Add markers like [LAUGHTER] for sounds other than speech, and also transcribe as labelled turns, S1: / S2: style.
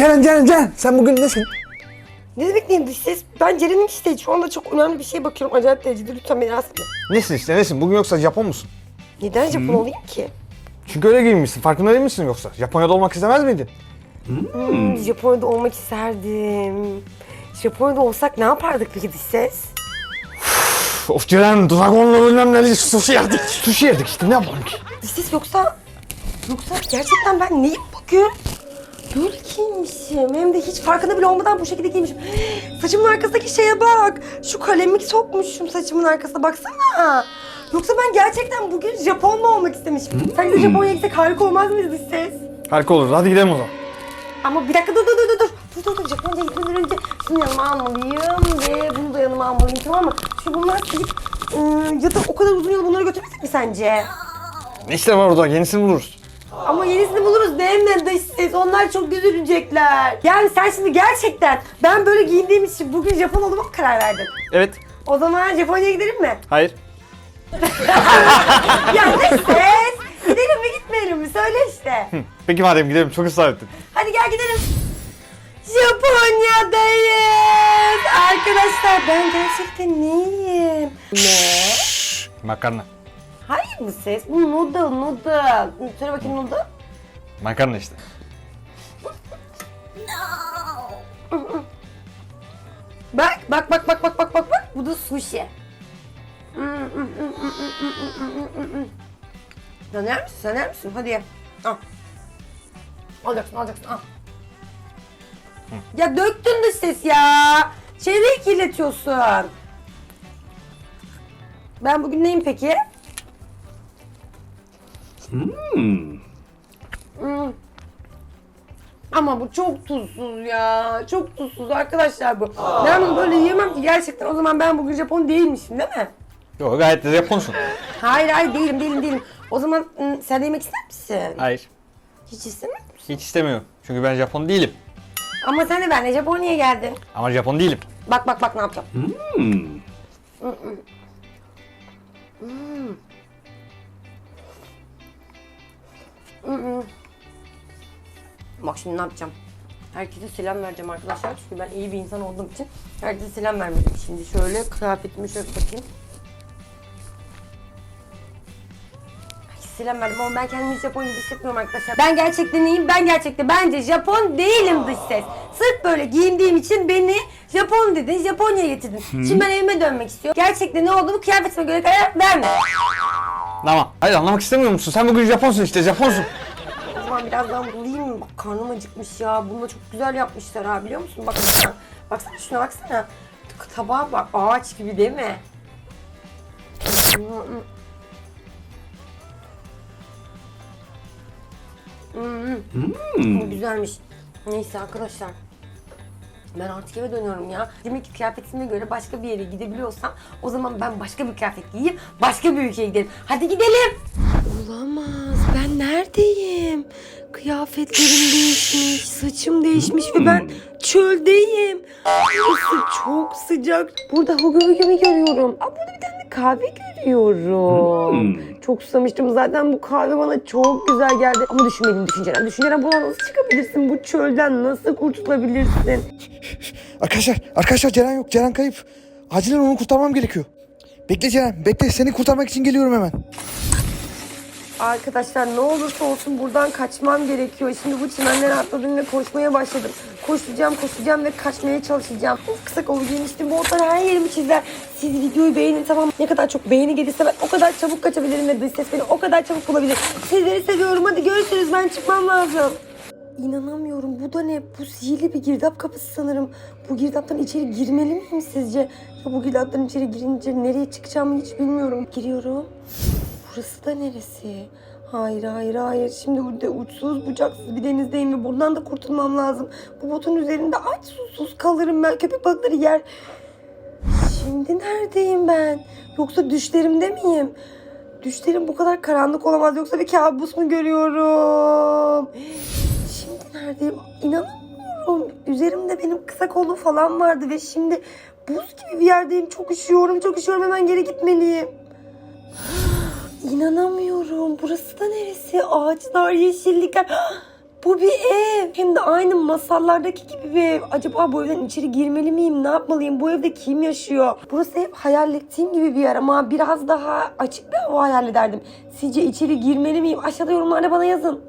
S1: Ceren Ceren Ceren sen bugün nesin?
S2: Ne demek neyim dış ses? Ben Ceren'in işte şu anda çok önemli bir şeye bakıyorum. Acayip derecede lütfen beni rahatsız etme.
S1: Nesin işte nesin? Bugün yoksa Japon musun?
S2: Neden Japon olayım ki?
S1: Çünkü öyle giyinmişsin. Farkında değil misin yoksa? Japonya'da olmak istemez miydin?
S2: Hmm, Japonya'da olmak isterdim. Japonya'da olsak ne yapardık peki dış ses?
S1: Of Ceren dragonla bilmem neli sushi yedik. Sushi yedik işte ne yapalım ki?
S2: Dış ses yoksa... Yoksa gerçekten ben neyim bugün? Böyle giyinmişim. Hem de hiç farkında bile olmadan bu şekilde giymişim. Saçımın arkasındaki şeye bak. Şu kalemi sokmuşum saçımın arkasına baksana. Yoksa ben gerçekten bugün Japon mu olmak istemişim? Sence de Japonya'ya gitsek harika olmaz mıydı dış ses?
S1: Harika olur. Hadi gidelim o zaman.
S2: Ama bir dakika dur dur dur dur dur. Dur dur Japonca'ya gitmeden önce şunu yanıma almalıyım ve bunu da yanıma almalıyım tamam mı? Şu bunlar silip ıı, ya da o kadar uzun yol bunları götürmesek mi sence?
S1: Ne işte var orada? Yenisini buluruz.
S2: Ama yenisini buluruz değil mi dış ses? Onlar çok üzülecekler. Yani sen şimdi gerçekten ben böyle giyindiğim için bugün Japon olmama mı karar verdin?
S1: Evet.
S2: O zaman Japonya'ya gidelim mi?
S1: Hayır. [LAUGHS]
S2: Ya dış ses! Gidelim mi gitmeyelim mi? Söyle işte.
S1: Peki madem gidelim. Çok ısrar ettin.
S2: Hadi gel gidelim. Japonya'dayız. Arkadaşlar ben gerçekten neyim? Ne?
S1: Makarna.
S2: Mı ses? Bu noodle, noodle. Söyle bakayım noodle.
S1: Makarna işte.
S2: Bak, bak, bak, bak, bak, bak, bak, bak. Bu da sushi. Sen yer misin? Sen yer misin? Hadi ye. Al. Alacaksın, alacaksın. Al. Ya döktün de ses ya. Çevreyi kirletiyorsun. Ben bugün neyim peki? Hmm. Ama bu çok tuzsuz ya. Çok tuzsuz arkadaşlar bu. Ben bunu böyle yiyemem ki gerçekten. O zaman ben bugün Japon değilmişim değil mi?
S1: Yok gayet de Japonsun.
S2: Hayır hayır değilim değilim değilim. O zaman ım, sen de yemek ister misin?
S1: Hayır.
S2: Hiç istemez misin?
S1: Hiç istemiyorum. Çünkü ben Japon değilim.
S2: Ama sen de benle Japonya'ya geldin.
S1: Ama Japon değilim.
S2: Bak bak bak ne yapacağım. Hmm. Mm. Bak şimdi ne yapacağım? Herkese selam vereceğim arkadaşlar çünkü ben iyi bir insan olduğum için herkese selam vermeliyim. Şimdi şöyle kıyafetimi şöyle bakayım. Selam verdim ama ben kendimi Japon gibi hissetmiyorum arkadaşlar. Ben gerçekten iyiyim. Ben gerçekten bence Japon değilim dış ses. Sırf böyle giyindiğim için beni Japon dedin, Japonya'ya getirdin. Şimdi ben evime dönmek istiyorum. Gerçekten ne olduğunu kıyafetime göre karar verme.
S1: Tamam. Hayır anlamak istemiyor musun? Sen bugün Japonsun işte Japonsun.
S2: O zaman birazdan bulayım mı? Bak karnım acıkmış ya. Bunu da çok güzel yapmışlar ha biliyor musun? Bak baksana. Baksana şuna baksana. Tabağa bak. Ağaç gibi değil mi? Hmm. Bu güzelmiş. Neyse arkadaşlar. Ben artık eve dönüyorum ya. Demek ki kıyafetime göre başka bir yere gidebiliyorsam o zaman ben başka bir kıyafet giyeyim, başka bir ülkeye gidelim. Hadi gidelim. Olamaz. Ben neredeyim? Kıyafetlerim değişmiş, saçım değişmiş ve ben çöldeyim. Burası çok sıcak. Burada hugumugumi görüyorum. Aa, burada bir kahve görüyorum. Çok susamıştım. Zaten bu kahve bana çok güzel geldi. Ama düşünmedim düşünceden. Düşünceden buradan nasıl çıkabilirsin? Bu çölden nasıl kurtulabilirsin?
S3: Arkadaşlar, arkadaşlar Ceren yok. Ceren kayıp. Acilen onu kurtarmam gerekiyor. Bekle Ceren, bekle. Seni kurtarmak için geliyorum hemen.
S2: Arkadaşlar ne olursa olsun buradan kaçmam gerekiyor. Şimdi bu çimenlere atladım ve koşmaya başladım. Koşacağım, koşacağım ve kaçmaya çalışacağım. Of kısa kolu giymiştim. Botlar her yerimi çizer. Siz videoyu beğenin tamam? Ne kadar çok beğeni gelirse ben o kadar çabuk kaçabilirim ve dış ses beni o kadar çabuk bulabilir. Sizleri seviyorum. Hadi görüşürüz. Ben çıkmam lazım. İnanamıyorum. Bu da ne? Bu sihirli bir girdap kapısı sanırım. Bu girdaptan içeri girmeli miyim sizce? Ya bu girdaptan içeri girince nereye çıkacağımı hiç bilmiyorum. Giriyorum. Burası da neresi? Hayır hayır hayır. Şimdi burada uçsuz bucaksız bir denizdeyim ve buradan da kurtulmam lazım. Bu botun üzerinde aç susuz kalırım ben. Köpek balıkları yer. Şimdi neredeyim ben? Yoksa düşlerimde miyim? Düşlerim bu kadar karanlık olamaz. Yoksa bir kabus mu görüyorum? Şimdi neredeyim? İnanamıyorum. Üzerimde benim kısa kolu falan vardı ve şimdi buz gibi bir yerdeyim. Çok üşüyorum, çok üşüyorum. Hemen geri gitmeliyim. İnanamıyorum. Burası da neresi? Ağaçlar, yeşillikler. Bu bir ev. Hem de aynı masallardaki gibi bir ev. Acaba bu evden içeri girmeli miyim? Ne yapmalıyım? Bu evde kim yaşıyor? Burası hep hayal ettiğim gibi bir yer ama biraz daha açık bir hava hayal ederdim. Sizce içeri girmeli miyim? Aşağıda yorumlarda bana yazın.